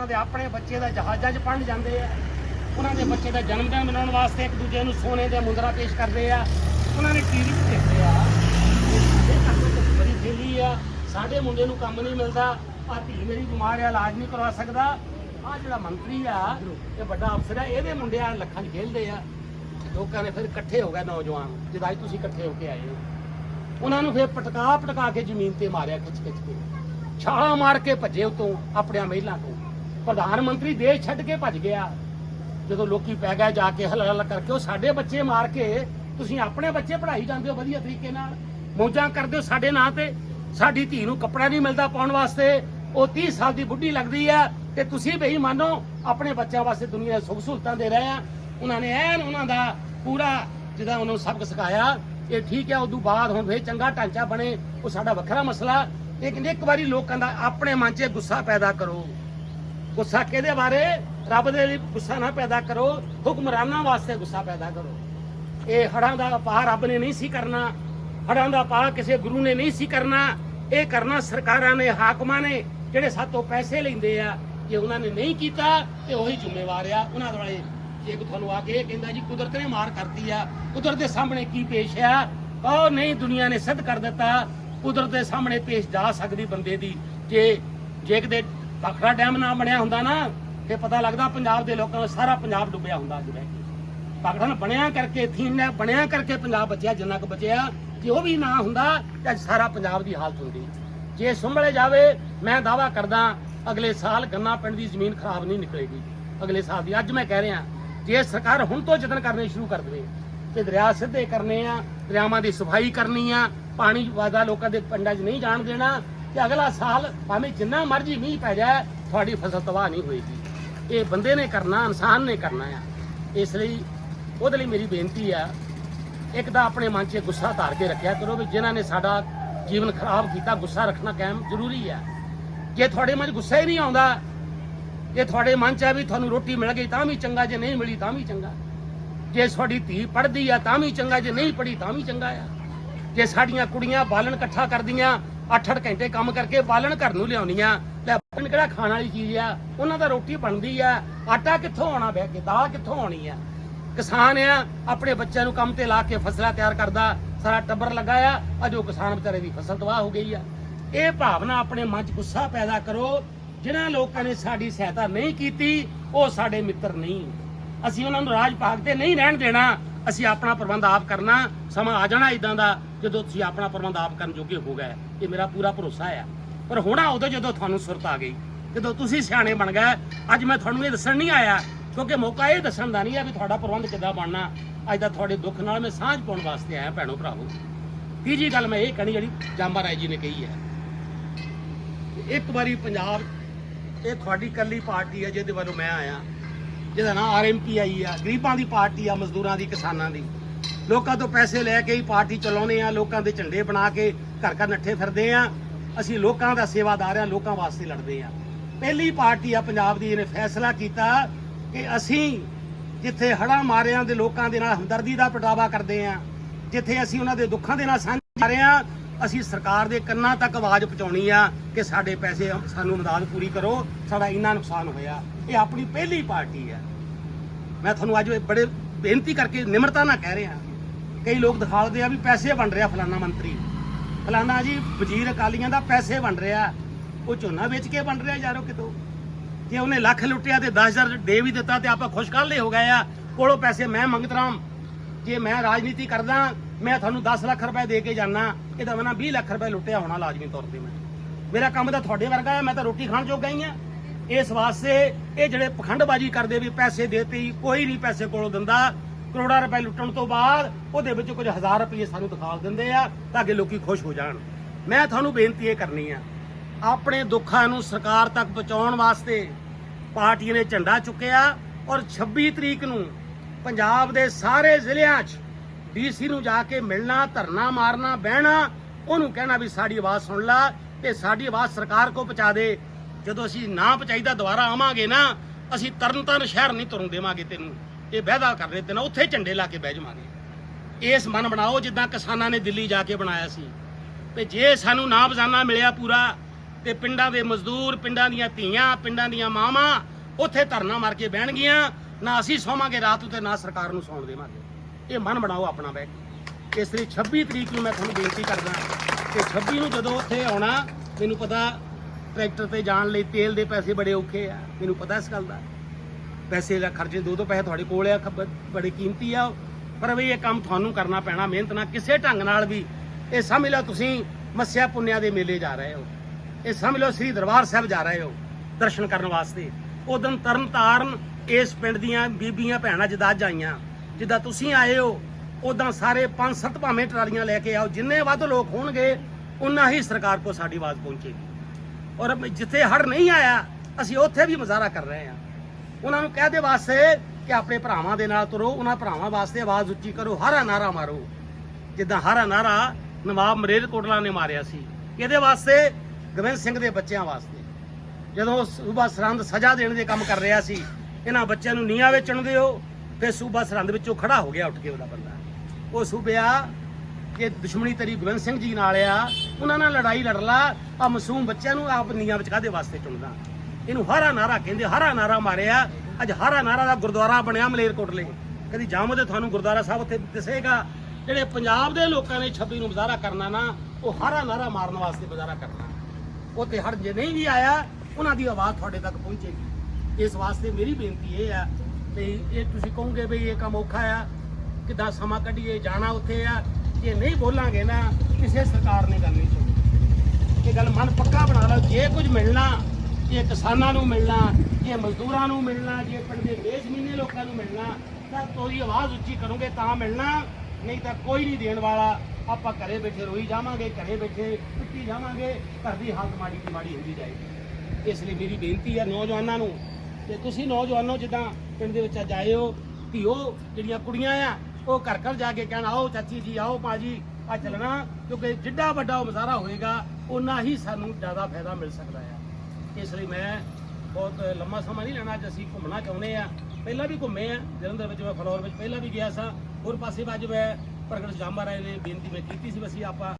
ਉਹਨਾਂ ਦੇ ਆਪਣੇ ਬੱਚੇ ਦਾ ਜਹਾਜ਼ਾਂ 'ਚ ਪੜ੍ਹਨ ਜਾਂਦੇ ਆ। ਉਹਨਾਂ ਦੇ ਬੱਚੇ ਦਾ ਜਨਮ ਦਿਨ ਮਨਾਉਣ ਵਾਸਤੇ ਇੱਕ ਦੂਜੇ ਨੂੰ ਸੋਨੇ ਦੇ ਮੁੰਦਰਾ ਪੇਸ਼ ਕਰਦੇ ਆ। ਉਹਨਾਂ ਨੇ ਟੀਵੀ 'ਤੇ ਦੇਖਦੇ ਆ। ਇਹ ਕੰਮ ਬੜੀ ਫੇਲੀ ਆ। ਸਾਡੇ ਮੁੰਡੇ ਨੂੰ ਕੰਮ ਨਹੀਂ ਮਿਲਦਾ। ਆ ਧੀ ਮੇਰੀ ਬਿਮਾਰ ਆ, ਇਲਾਜ ਨਹੀਂ ਕਰਵਾ ਸਕਦਾ। ਆ ਜਿਹੜਾ ਮੰਤਰੀ ਆ, ਇਹ ਵੱਡਾ ਅਫਸਰ ਆ, ਇਹਦੇ ਮੁੰਡੇ ਆ ਲੱਖਾਂ 'ਚ ਖੇਲਦੇ ਆ। ਲੋਕਾਂ ਨੇ ਫਿਰ ਇਕੱਠੇ ਹੋ ਗਏ ਨੌਜਵਾਨ। ਜਦ ਅੱਜ ਤੁਸੀਂ ਇਕੱਠੇ ਹੋ ਕੇ ਆਏ ਹੋ। ਉਹਨਾਂ ਨੂੰ ਫਿਰ ਪਟਕਾ ਪਟਕਾ ਕੇ ਜ਼ਮੀਨ ਤੇ ਮਾਰਿਆ ਖਿੱਚ ਖਿੱਚ ਕੇ। ਛਾਲਾਂ ਮਾਰ ਕੇ ਭੱਜੇ ਉਤੋਂ ਆਪਣੀਆਂ ਮਹਿਲਾ ਤੋਂ। ਪ੍ਰਧਾਨ ਮੰਤਰੀ ਦੇਸ਼ ਛੱਡ ਕੇ ਭੱਜ ਗਿਆ। ਜਦੋਂ ਲੋਕੀ ਪੈ ਗਏ ਜਾ ਕੇ ਹਲ ਹਲ ਕਰਕੇ, ਉਹ ਸਾਡੇ ਬੱਚੇ ਮਾਰ ਕੇ ਤੁਸੀਂ ਆਪਣੇ ਬੱਚੇ ਪੜ੍ਹਾਈ ਜਾਂਦੇ ਹੋ ਵਧੀਆ ਤਰੀਕੇ ਨਾਲ। ਮੌਜਾਂ ਕਰਦੇ ਹੋ ਸਾਡੇ ਨਾਂ ਤੇ। ਸਾਡੀ ਧੀ ਨੂੰ ਕੱਪੜਾ ਨਹੀਂ ਮਿਲਦਾ ਪਾਉਣ ਵਾਸਤੇ। ਉਹ 30 ਸਾਲ ਦੀ ਬੁੱਢੀ ਲੱਗਦੀ ਆ ਤੇ ਤੁਸੀਂ ਬਈ ਮੰਨੋ, ਆਪਣੇ ਬੱਚਿਆਂ ਵਾਸਤੇ ਦੁਨੀਆ ਦੀਆਂ ਸੁੱਖ ਸਹੂਲਤਾਂ ਦੇ ਰਹੇ ਆ। ਉਹਨਾਂ ਨੇ ਐਨ ਉਹਨਾਂ ਦਾ ਪੂਰਾ ਜਿਹਦਾ ਉਹਨਾਂ ਨੂੰ ਸਬਕ ਸਿਖਾਇਆ। ਇਹ ਠੀਕ ਹੈ ਉਦੋਂ ਬਾਅਦ ਹੁਣ ਫੇਰ ਚੰਗਾ ਢਾਂਚਾ ਬਣੇ, ਉਹ ਸਾਡਾ ਵੱਖਰਾ ਮਸਲਾ। ਲੇਕਿਨ ਇੱਕ ਵਾਰੀ ਲੋਕਾਂ ਦਾ ਆਪਣੇ ਮਨ 'ਚ ਗੁੱਸਾ ਪੈਦਾ ਕਰੋ। ਗੁੱਸਾ ਕਿਹਦੇ ਬਾਰੇ? ਰੱਬ ਦੇ ਲਈ ਗੁੱਸਾ ਨਾ ਪੈਦਾ ਕਰੋ, ਹੁਕਮਰਾਨਾਂ ਵਾਸਤੇ ਗੁੱਸਾ ਪੈਦਾ ਕਰੋ। ਇਹ ਹੜਾਂ ਦਾ ਪਾ ਰੱਬ ਨੇ ਨਹੀਂ ਸੀ ਕਰਨਾ ਹੜਾਂ ਦਾ ਪਾ ਕਿਸੇ ਗੁਰੂ ਨੇ ਨਹੀਂ ਸੀ ਕਰਨਾ। ਇਹ ਕਰਨਾ ਸਰਕਾਰਾਂ ਨੇ, ਹਾਕਮਾਂ ਨੇ, ਜਿਹੜੇ ਸਾਤੋਂ ਪੈਸੇ ਲੈਂਦੇ ਆ, ਜੇ ਉਹਨਾਂ ਨੇ ਨਹੀਂ ਕੀਤਾ, ਤੇ ਉਹੀ ਜ਼ਿੰਮੇਵਾਰ ਆ। ਉਹਨਾਂ ਵਾਲੇ ਜੇ ਤੁਹਾਨੂੰ ਆ ਕੇ ਇਹ ਕਹਿੰਦਾ ਜੀ, ਕੁਦਰਤ ਨੇ ਮਾਰ ਕਰਤੀ ਆ। ਕੁਦਰਤ ਦੇ ਸਾਹਮਣੇ ਕੀ ਪੇਸ਼ ਆ? ਉਹ ਨਹੀਂ, ਦੁਨੀਆ ਨੇ ਸਿੱਧ ਕਰ ਦਿੱਤਾ। ਕੁਦਰਤ ਦੇ ਸਾਹਮਣੇ ਪੇਸ਼ ਜਾ ਸਕਦੀ ਬੰਦੇ ਦੀ। ਜੇ ਜੇ ਕਿਤੇ ਭਾਖੜਾ ਡੈਮ ਨਾ ਬਣਿਆ ਹੁੰਦਾ ਨਾ ਤੇ ਪਤਾ ਲੱਗਦਾ ਪੰਜਾਬ ਦੇ ਲੋਕਾਂ ਦਾ ਸਾਰਾ ਪੰਜਾਬ ਡੁੱਬਿਆ ਹੁੰਦਾ ਅੱਜ ਬਹਿ ਕੇ। ਪਾਗੜਨ ਬਣਿਆ ਕਰਕੇ ਥੀਨ ਨੇ ਬਣਿਆ ਕਰਕੇ ਪੰਜਾਬ ਬਚਿਆ, ਜਿੰਨਾ ਕੁ ਬਚਿਆ, ਜੇ ਉਹ ਵੀ ਨਾ ਹੁੰਦਾ, ਤੇ ਸਾਰਾ ਪੰਜਾਬ ਦੀ ਹਾਲਤ ਹੁੰਦੀ। ਜੇ ਸੁੰਭਲੇ ਜਾਵੇ, ਮੈਂ ਦਾਵਾ ਕਰਦਾ, ਅਗਲੇ ਸਾਲ ਗੰਨਾ ਪਿੰਡ ਦੀ ਜ਼ਮੀਨ ਖਰਾਬ ਨਹੀਂ ਨਿਕਲੇਗੀ। ਅਗਲੇ ਸਾਲ ਦੀ। ਅੱਜ ਮੈਂ ਕਹਿ ਰਿਹਾ, ਜੇ ਸਰਕਾਰ ਹੁਣ ਤੋਂ ਯਤਨ ਕਰਨੇ ਸ਼ੁਰੂ ਕਰ ਦੇਵੇ, ਤੇ ਦਰਿਆ ਸਿੱਧੇ ਕਰਨੇ ਆ, ਦਰਿਆਵਾਂ ਦੀ ਸਫ਼ਾਈ ਕਰਨੀ ਆ, ਪਾਣੀ ਵਾਦਾ ਲੋਕਾਂ ਦੇ ਪਿੰਡਾਂ 'ਚ ਨਹੀਂ ਜਾਣ ਦੇਣਾ ਤੇ ਅਗਲਾ ਸਾਲ ਭਾਵੇਂ ਜਿੰਨਾ ਮਰਜ਼ੀ ਮੀਂਹ ਪੈ ਜਾਏ, ਤੁਹਾਡੀ ਫਸਲ ਤਬਾਹ ਨਹੀਂ ਹੋਏਗੀ। ਇਹ ਬੰਦੇ ਨੇ ਕਰਨਾ, ਇਨਸਾਨ ਨੇ ਕਰਨਾ ਆ। ਇਸ ਲਈ ਉਹਦੇ ਲਈ ਮੇਰੀ ਬੇਨਤੀ ਆ, ਇੱਕ ਤਾਂ ਆਪਣੇ ਮਨ 'ਚ ਗੁੱਸਾ ਧਾਰ ਕੇ ਰੱਖਿਆ ਕਰੋ ਵੀ ਜਿਨ੍ਹਾਂ ਨੇ ਸਾਡਾ ਜੀਵਨ ਖਰਾਬ ਕੀਤਾ, ਗੁੱਸਾ ਰੱਖਣਾ ਕਾਇਮ ਜ਼ਰੂਰੀ ਆ। ਜੇ ਤੁਹਾਡੇ ਮਨ 'ਚ ਗੁੱਸਾ ਹੀ ਨਹੀਂ ਆਉਂਦਾ, ਜੇ ਤੁਹਾਡੇ ਮਨ 'ਚ ਹੈ ਵੀ ਤੁਹਾਨੂੰ ਰੋਟੀ ਮਿਲ ਗਈ ਤਾਂ ਵੀ ਚੰਗਾ, ਜੇ ਨਹੀਂ ਮਿਲੀ ਤਾਂ ਵੀ ਚੰਗਾ। ਜੇ ਤੁਹਾਡੀ ਧੀ ਪੜ੍ਹਦੀ ਆ ਤਾਂ ਵੀ ਚੰਗਾ, ਜੇ ਨਹੀਂ ਪੜ੍ਹੀ ਤਾਂ ਵੀ ਚੰਗਾ ਆ। ਜੇ ਸਾਡੀਆਂ ਕੁੜੀਆਂ ਬਾਲਣ ਇਕੱਠਾ ਕਰਦੀਆਂ 8-8 ਘੰਟੇ ਕੰਮ ਕਰਕੇ ਬਾਲਣ ਘਰ ਨੂੰ ਲਿਆਉਣੀਆਂ ਲੈ, ਬਾਲਣ ਕਿਹੜਾ ਖਾਣ ਵਾਲੀ ਚੀਜ਼ ਆ? ਉਹਨਾਂ ਦਾ ਰੋਟੀ ਬਣਦੀ ਆ। ਆਟਾ ਕਿੱਥੋਂ ਆਉਣਾ ਬਹਿ ਕੇ? ਦਾਲ ਕਿੱਥੋਂ ਆਉਣੀ ਆ? ਕਿਸਾਨ ਆ, ਆਪਣੇ ਬੱਚਿਆਂ ਨੂੰ ਕੰਮ ਤੇ ਲਾ ਕੇ ਫਸਲਾਂ ਤਿਆਰ ਕਰਦਾ। ਸਾਰਾ ਟੱਬਰ ਲੱਗਾ ਆ। ਅੱਜ ਉਹ ਕਿਸਾਨ ਵਿਚਾਰੇ ਦੀ ਫਸਲ ਤਬਾਹ ਹੋ ਗਈ ਆ। ਇਹ ਭਾਵਨਾ ਆਪਣੇ ਮਨ 'ਚ ਗੁੱਸਾ ਪੈਦਾ ਕਰੋ। ਜਿਨ੍ਹਾਂ ਲੋਕਾਂ ਨੇ ਸਾਡੀ ਸਹਾਇਤਾ ਨਹੀਂ ਕੀਤੀ, ਉਹ ਸਾਡੇ ਮਿੱਤਰ ਨਹੀਂ। ਅਸੀਂ ਉਹਨਾਂ ਨੂੰ ਰਾਜ ਭਾਗ ਤੇ ਨਹੀਂ ਰਹਿਣ ਦੇਣਾ। ਅਸੀਂ ਆਪਣਾ ਪ੍ਰਬੰਧ ਆਪ ਕਰਨਾ, ਸਮਾਂ ਆ ਜਾਣਾ ਇਦਾਂ ਦਾ, ਜਦੋਂ ਤੁਸੀਂ ਆਪਣਾ ਪ੍ਰਬੰਧ ਆਪ ਕਰਨ ਜੋਗੇ ਹੋ ਗਏ। ਇਹ ਮੇਰਾ ਪੂਰਾ ਭਰੋਸਾ ਆ। ਪਰ ਹੋਣਾ ਉਦੋਂ ਜਦੋਂ ਤੁਹਾਨੂੰ ਸੁਰਤ ਆ ਗਈ, ਜਦੋਂ ਤੁਸੀਂ ਸਿਆਣੇ ਬਣ ਗਏ, ਅੱਜ ਮੈਂ ਤੁਹਾਨੂੰ ਇਹ ਦੱਸਣ ਨਹੀਂ ਆਇਆ, ਕਿਉਂਕਿ ਮੌਕਾ ਇਹ ਦੱਸਣ ਦਾ ਨਹੀਂ ਆ ਵੀ ਤੁਹਾਡਾ ਪ੍ਰਬੰਧ ਕਿੱਦਾਂ ਬਣਨਾ। ਅੱਜ ਦਾ ਤੁਹਾਡੇ ਦੁੱਖ ਨਾਲ ਮੈਂ ਸਾਂਝ ਪਾਉਣ ਵਾਸਤੇ ਆਇਆ, ਭੈਣੋ ਭਰਾਵੋ। ਤੀਜੀ ਗੱਲ ਮੈਂ ਇਹ ਕਹਣੀ ਜਿਹੜੀ ਜਾਂਬਾ ਰਾਏ ਜੀ ਨੇ ਕਹੀ ਹੈ? ਇੱਕ ਵਾਰੀ ਪੰਜਾਬ ਇਹ ਤੁਹਾਡੀ ਕੱਲੀ ਪਾਰਟੀ ਹੈ ਜਿਹਦੇ ਵੱਲੋਂ ਮੈਂ ਆਇਆ। ਜਿਹਦਾ ਨਾਮ ਆਰਐਮਪੀ ਆਈ ਆ, ਗਰੀਬਾਂ ਦੀ ਪਾਰਟੀ ਆ, ਮਜ਼ਦੂਰਾਂ ਦੀ, ਕਿਸਾਨਾਂ ਦੀ। ਲੋਕਾਂ ਤੋਂ ਪੈਸੇ ਲੈ ਕੇ ਹੀ ਪਾਰਟੀ ਚਲਾਉਨੇ ਆ, ਲੋਕਾਂ ਦੇ ਝੰਡੇ ਬਣਾ ਕੇ ਘਰ ਘਰ ਨੱਠੇ ਫਿਰਦੇ ਆ। ਅਸੀਂ ਲੋਕਾਂ ਦਾ ਸੇਵਾਦਾਰ ਆ, ਲੋਕਾਂ ਵਾਸਤੇ ਲੜਦੇ ਆ। ਪਹਿਲੀ ਪਾਰਟੀ ਆ ਪੰਜਾਬ ਦੀ, ਇਹਨੇ ਫੈਸਲਾ ਕੀਤਾ ਕਿ ਅਸੀਂ ਜਿੱਥੇ ਹੜ੍ਹਾਂ ਮਾਰਿਆਂ ਦੇ ਲੋਕਾਂ ਦੇ ਨਾਲ ਹਮਦਰਦੀ ਦਾ ਪ੍ਰਗਟਾਵਾ ਕਰਦੇ ਆ, ਜਿੱਥੇ ਅਸੀਂ ਉਹਨਾਂ ਦੇ ਦੁੱਖਾਂ ਦੇ ਨਾਲ ਸਾਂਝੇ ਕਰ ਰਹੇ ਆ ਅਸੀਂ ਸਰਕਾਰ ਦੇ ਕੰਨਾਂ ਤੱਕ ਆਵਾਜ਼ ਪਹੁੰਚਾਉਣੀ ਆ ਕਿ ਸਾਡੇ ਪੈਸੇ ਸਾਨੂੰ ਮਦਦ ਪੂਰੀ ਕਰੋ, ਸਾਡਾ ਇੰਨਾ ਨੁਕਸਾਨ ਹੋਇਆ। ਇਹ ਆਪਣੀ ਪਹਿਲੀ ਪਾਰਟੀ ਆ ਮੈਂ ਤੁਹਾਨੂੰ ਅੱਜ ਬੜੇ ਬੇਨਤੀ ਕਰਕੇ ਨਿਮਰਤਾ ਨਾਲ ਕਹਿ ਰਿਹਾ। ਕਈ ਲੋਕ ਦਿਖਾਉਂਦੇ ਆ ਵੀ ਪੈਸੇ ਵੰਡ ਰਿਹਾ ਫਲਾਨਾ ਮੰਤਰੀ। ਫਲਾਨਾ ਜੀ, ਵਜ਼ੀਰ ਅਕਾਲੀਆਂ ਦਾ ਪੈਸੇ ਵੰਡ ਰਿਹਾ। ਉਹ ਝੋਨਾ ਵੇਚ ਕੇ ਵੰਡ ਰਿਹਾ ਯਾਰੋ ਕਿਤੋਂ? ਜੇ ਉਹਨੇ ਲੱਖ ਲੁੱਟਿਆ ਤੇ 10000 ਦੇ ਵੀ ਦਿੱਤਾ ਤੇ ਆਪਾਂ ਖੁਸ਼ਕਾਲੇ ਹੋ ਗਏ ਆ। ਕੋਲੋਂ ਪੈਸੇ ਮੈਂ ਮੰਗਤ ਰਾਮ ਜੇ ਮੈਂ ਰਾਜਨੀਤੀ ਕਰਦਾ ਮੈਂ ਤੁਹਾਨੂੰ 10 ਲੱਖ ਰੁਪਏ ਦੇ ਕੇ ਜਾਣਾ ਇਹਦਾ ਮੈਂ 20 ਲੱਖ ਰੁਪਏ ਲੁੱਟਿਆ ਹੋਣਾ ਲਾਜ਼ਮੀ ਤੌਰ ਤੇ ਮੈਂ। ਮੇਰਾ ਕੰਮ ਤਾਂ ਤੁਹਾਡੇ ਵਰਗਾ ਹੈ, ਮੈਂ ਤਾਂ ਰੋਟੀ ਖਾਣ ਜੋਗਾ ਹੀ ਆ ਇਸ ਵਾਸਤੇ ਇਹ ਜਿਹੜੇ ਪਖੰਡਬਾਜ਼ੀ ਕਰਦੇ ਵੀ ਪੈਸੇ ਦੇਤੇ ਹੀ, ਕੋਈ ਨਹੀਂ ਪੈਸੇ ਕੋਲੋਂ ਦਿੰਦਾ। ਕਰੋੜਾਂ ਰੁਪਏ ਲੁੱਟਣ ਤੋਂ ਬਾਅਦ ਉਹਦੇ ਵਿੱਚ ਕੁਝ ਹਜ਼ਾਰ ਰੁਪਏ ਸਾਨੂੰ ਦਿਖਾ ਦਿੰਦੇ ਆ, ਤਾਂ ਕਿ ਲੋਕੀ ਖੁਸ਼ ਹੋ ਜਾਣ। ਮੈਂ ਤੁਹਾਨੂੰ ਬੇਨਤੀ ਇਹ ਕਰਨੀ ਆ, ਆਪਣੇ ਦੁੱਖਾਂ ਨੂੰ ਸਰਕਾਰ ਤੱਕ ਪਹੁੰਚਾਉਣ ਵਾਸਤੇ ਪਾਰਟੀ ਨੇ ਝੰਡਾ ਚੁੱਕਿਆ ਔਰ 26 ਤਰੀਕ ਨੂੰ ਪੰਜਾਬ ਦੇ ਸਾਰੇ ਜ਼ਿਲ੍ਹਿਆਂ 'ਚ ਡੀਸੀ ਨੂੰ ਜਾ ਕੇ ਮਿਲਣਾ, ਧਰਨਾ ਮਾਰਨਾ, ਬਹਿਣਾ, ਉਹਨੂੰ ਕਹਿਣਾ ਵੀ ਸਾਡੀ ਆਵਾਜ਼ ਸੁਣ ਲੈ ਤੇ ਸਾਡੀ ਆਵਾਜ਼ ਸਰਕਾਰ ਕੋ ਪਹੁੰਚਾ ਦੇ। ਜਦੋਂ ਅਸੀਂ ਨਾ ਪਹੁੰਚਾਈਦਾ ਦੁਬਾਰਾ ਆਵਾਂਗੇ ਨਾ, ਅਸੀਂ ਤਰਨਤਾਰਨ ਸ਼ਹਿਰ ਨਹੀਂ ਤੁਰਨ ਦੇਵਾਂਗੇ ਤੈਨੂੰ। ਇਹ ਵਾਅਦਾ ਕਰ ਰਹੇ ਤੈਨੂੰ, ਉੱਥੇ ਝੰਡੇ ਲਾ ਕੇ ਬਹਿ ਜਾਵਾਂਗੇ। ਇਸ ਮਨ ਬਣਾਓ ਜਿੱਦਾਂ ਕਿਸਾਨਾਂ ਨੇ ਦਿੱਲੀ ਜਾ ਕੇ ਬਣਾਇਆ ਸੀ। ਤੇ ਜੇ ਸਾਨੂੰ ਨਾ ਬਜ਼ਾਨਾ ਮਿਲਿਆ ਪੂਰਾ, ਤੇ ਪਿੰਡਾਂ ਦੇ ਮਜ਼ਦੂਰ, ਪਿੰਡਾਂ ਦੀਆਂ ਧੀਆਂ, ਪਿੰਡਾਂ ਦੀਆਂ ਮਾਵਾਂ, ਉੱਥੇ ਧਰਨਾ ਮਾਰ ਕੇ ਬਹਿਣਗੀਆਂ, ਨਾ ਅਸੀਂ ਸੌਵਾਂਗੇ, ਰਾਤ ਉਤੇ ਨਾ ਸਰਕਾਰ ਨੂੰ ਸੌਣ ਦੇਵਾਂਗੇ। ਇਹ ਮਨ ਬਣਾਓ ਆਪਣਾ ਬਹਿ ਕੇ ਇਸ ਲਈ 26 ਤਰੀਕ ਨੂੰ ਮੈਂ ਤੁਹਾਨੂੰ ਬੇਨਤੀ ਕਰਦਾ ਕਿ 26 ਨੂੰ ਜਦੋਂ ਉੱਥੇ ਆਉਣਾ, ਮੈਨੂੰ ਪਤਾ ਟਰੈਕਟਰ ਤੇ ਜਾਣ ਲਈ ਤੇਲ ਦੇ ਪੈਸੇ ਬੜੇ ਔਖੇ ਆ, ਮੈਨੂੰ ਪਤਾ ਇਸ ਗੱਲ ਦਾ। ਪੈਸੇ ਦਾ ਖਰਚੇ ਦੋ ਦੋ ਪੈਸੇ ਤੁਹਾਡੇ ਕੋਲ ਆ ਖ- ਬੜੇ ਕੀਮਤੀ ਆ, ਪਰ ਵੀ ਇਹ ਕੰਮ ਤੁਹਾਨੂੰ ਕਰਨਾ ਪੈਣਾ, ਮਿਹਨਤ ਨਾਲ ਕਿਸੇ ਢੰਗ ਨਾਲ ਵੀ। ਇਹ ਸਮਝ ਲਓ ਤੁਸੀਂ ਮੱਸਿਆ ਪੁੰਨਿਆ ਦੇ ਮੇਲੇ ਜਾ ਰਹੇ ਹੋ। ਇਹ ਸਮਝ ਲਓ ਸ੍ਰੀ ਦਰਬਾਰ ਸਾਹਿਬ ਜਾ ਰਹੇ ਹੋ ਦਰਸ਼ਨ ਕਰਨ ਵਾਸਤੇ। ਉਦੋਂ ਤਰਨ ਤਾਰਨ ਇਸ ਪਿੰਡ ਦੀਆਂ ਬੀਬੀਆਂ ਭੈਣਾਂ ਜਿੱਦਾਂ ਅੱਜ ਆਈਆਂ ਜਿੱਦਾਂ ਤੁਸੀਂ ਆਏ ਹੋ ਉਦਾਂ ਸਾਰੇ ਪੰਜ ਸੱਤ ਭਾਵੇਂ ਟਰਾਲੀਆਂ ਲੈ ਕੇ ਆਓ, ਜਿੰਨੇ ਵੱਧ ਲੋਕ ਹੋਣਗੇ ਉਨਾ ਹੀ ਸਰਕਾਰ ਕੋਲ ਸਾਡੀ ਆਵਾਜ਼ ਪਹੁੰਚੇਗੀ। ਔਰ ਜਿੱਥੇ ਹੜ ਨਹੀਂ ਆਇਆ, ਅਸੀਂ ਉੱਥੇ ਵੀ ਮੁਜ਼ਾਹਰਾ ਕਰ ਰਹੇ ਹਾਂ। ਉਹਨਾਂ ਨੂੰ ਕਹਿ ਦੇ ਵਾਸਤੇ ਕਿ ਆਪਣੇ ਭਰਾਵਾਂ ਦੇ ਨਾਲ ਤੁਰੋ, ਉਹਨਾਂ ਭਰਾਵਾਂ ਵਾਸਤੇ ਆਵਾਜ਼ ਉੱਚੀ ਕਰੋ, ਹਰਾ ਨਾਰਾ ਮਾਰੋ। ਜਿੱਦਾਂ ਹਰਾ ਨਾਰਾ ਨਵਾਬ ਮਰੇਦ ਕੋਟਲਾ ਨੇ ਮਾਰਿਆ ਸੀ, ਇਹਦੇ ਵਾਸਤੇ ਗੋਬਿੰਦ ਸਿੰਘ ਦੇ ਬੱਚਿਆਂ ਵਾਸਤੇ। ਜਦੋਂ ਸੂਬਾ ਸਰਹੰਦ ਸਜ਼ਾ ਦੇਣ ਦੇ ਕੰਮ ਕਰ ਰਿਹਾ ਸੀ, ਇਹਨਾਂ ਬੱਚਿਆਂ ਨੂੰ ਨੀਹਾਂ ਵੇਚਣ ਦਿਓ ਫਿਰ ਸੂਬਾ ਸਰਹੰਦ ਵਿੱਚੋਂ ਖੜਾ ਹੋ ਗਿਆ ਉੱਠ ਕੇ ਉਹਦਾ ਬੰਦਾ। ਉਹ ਸੂਬਿਆ ਕਿ ਦੁਸ਼ਮਣੀ ਤੇਰੀ ਗੋਬਿੰਦ ਸਿੰਘ ਜੀ ਨਾਲ ਆ, ਉਹਨਾਂ ਨਾਲ ਲੜਾਈ ਲੜ ਲਾ ਆ ਮਾਸੂਮ ਬੱਚਿਆਂ ਨੂੰ ਆਪ ਨੀਹਾਂ ਵਿੱਚ ਕਾਦੇ ਵਾਸਤੇ ਚੁਣਦਾ ਇਹਨੂੰ ਹਰਾ ਨਾਰਾ ਕਹਿੰਦੇ, ਹਰਾ ਨਾਰਾ ਮਾਰਿਆ, ਅੱਜ ਹਰਾ ਨਾਰਾ ਦਾ ਗੁਰਦੁਆਰਾ ਬਣਿਆ ਮਲੇਰਕੋਟਲੇ ਕਦੀ ਜਾਮੋ ਤੇ ਤੁਹਾਨੂੰ ਗੁਰਦੁਆਰਾ ਸਾਹਿਬ ਉੱਥੇ ਦਿਸੇਗਾ। ਜਿਹੜੇ ਪੰਜਾਬ ਦੇ ਲੋਕਾਂ ਨੇ 26 ਨੂੰ ਮੁਜ਼ਾਹਰਾ ਕਰਨਾ ਨਾ, ਉਹ ਹਰਾ ਨਾਰਾ ਮਾਰਨ ਵਾਸਤੇ ਮੁਜ਼ਾਹਰਾ ਕਰਨਾ। ਉਹ ਤੇ ਹੜ ਜੇ ਨਹੀਂ ਵੀ ਆਇਆ, ਉਹਨਾਂ ਦੀ ਆਵਾਜ਼ ਤੁਹਾਡੇ ਤੱਕ ਪਹੁੰਚੇਗੀ। ਇਸ ਵਾਸਤੇ ਮੇਰੀ ਬੇਨਤੀ ਇਹ ਆ ਤੇ ਇਹ ਤੁਸੀਂ ਕਹੋਗੇ ਵੀ ਇਹ ਕੰਮ ਔਖਾ ਆ, ਕਿੱਦਾਂ ਸਮਾਂ ਕੱਢੀਏ, ਜਾਣਾ ਉੱਥੇ ਆ। ਜੇ ਨਹੀਂ ਬੋਲਾਂਗੇ ਨਾ, ਕਿਸੇ ਸਰਕਾਰ ਨੇ ਗੱਲ ਨਹੀਂ ਸੁਣੀ। ਇਹ ਗੱਲ ਮਨ ਪੱਕਾ ਬਣਾ ਲਓ, ਜੇ ਕੁਝ ਮਿਲਣਾ, ਜੇ ਕਿਸਾਨਾਂ ਨੂੰ ਮਿਲਣਾ, ਜੇ ਮਜ਼ਦੂਰਾਂ ਨੂੰ ਮਿਲਣਾ, ਜੇ ਪਿੰਡ ਦੇ ਬੇਜ਼ਮੀਨੇ ਲੋਕਾਂ ਨੂੰ ਮਿਲਣਾ, ਤਾਂ ਤੋਰੀ ਆਵਾਜ਼ ਉੱਚੀ ਕਰੋਗੇ ਤਾਂ ਮਿਲਣਾ, ਨਹੀਂ ਤਾਂ ਕੋਈ ਨਹੀਂ ਦੇਣ ਵਾਲਾ। ਆਪਾਂ ਘਰੇ ਬੈਠੇ ਰੋਈ ਜਾਵਾਂਗੇ, ਘਰੇ ਬੈਠੇ ਟੁੱਟੀ ਜਾਵਾਂਗੇ, ਘਰ ਦੀ ਹਾਲਤ ਮਾੜੀ ਦੀ ਮਾੜੀ ਹੁੰਦੀ ਜਾਏਗੀ। ਇਸ ਲਈ ਮੇਰੀ ਬੇਨਤੀ ਹੈ ਨੌਜਵਾਨਾਂ ਨੂੰ ਤੇ ਤੁਸੀਂ ਨੌਜਵਾਨੋ ਜਿੱਦਾਂ ਪਿੰਡ ਦੇ ਵਿੱਚ ਅੱਜ ਆਏ ਹੋ, ਧੀਓ, ਜਿਹੜੀਆਂ ਕੁੜੀਆਂ ਆ, ਉਹ ਘਰ ਘਰ ਜਾ ਕੇ ਕਹਿਣ, ਆਓ ਚਾਚੀ ਜੀ, ਆਓ ਭਾਜੀ ਆ ਚੱਲਣਾ, ਕਿਉਂਕਿ ਜਿੱਡਾ ਵੱਡਾ ਉਹ ਮਜ਼ਾਰਾ ਹੋਏਗਾ ਉਨਾ ਹੀ ਸਾਨੂੰ ਜ਼ਿਆਦਾ ਫਾਇਦਾ ਮਿਲ ਸਕਦਾ ਆ। ਇਸ ਲਈ ਮੈਂ ਬਹੁਤ ਲੰਮਾ ਸਮਾਂ ਨਹੀਂ ਲੈਣਾ, ਅੱਜ ਅਸੀਂ ਘੁੰਮਣਾ ਚਾਹੁੰਦੇ ਆ। ਪਹਿਲਾਂ ਵੀ ਘੁੰਮੇ ਆ, ਜਲੰਧਰ ਵਿੱਚ ਮੈਂ ਫਲੋਰ ਵਿੱਚ ਪਹਿਲਾਂ ਵੀ ਗਿਆ ਸਾਂ। ਹੋਰ ਪਾਸੇ ਵੀ ਮੈਂ ਪ੍ਰਗਟ ਜਾਮਾ ਰਾਏ ਨੇ ਬੇਨਤੀ ਮੈਂ ਕੀਤੀ ਸੀ, ਵੀ ਆਪਾਂ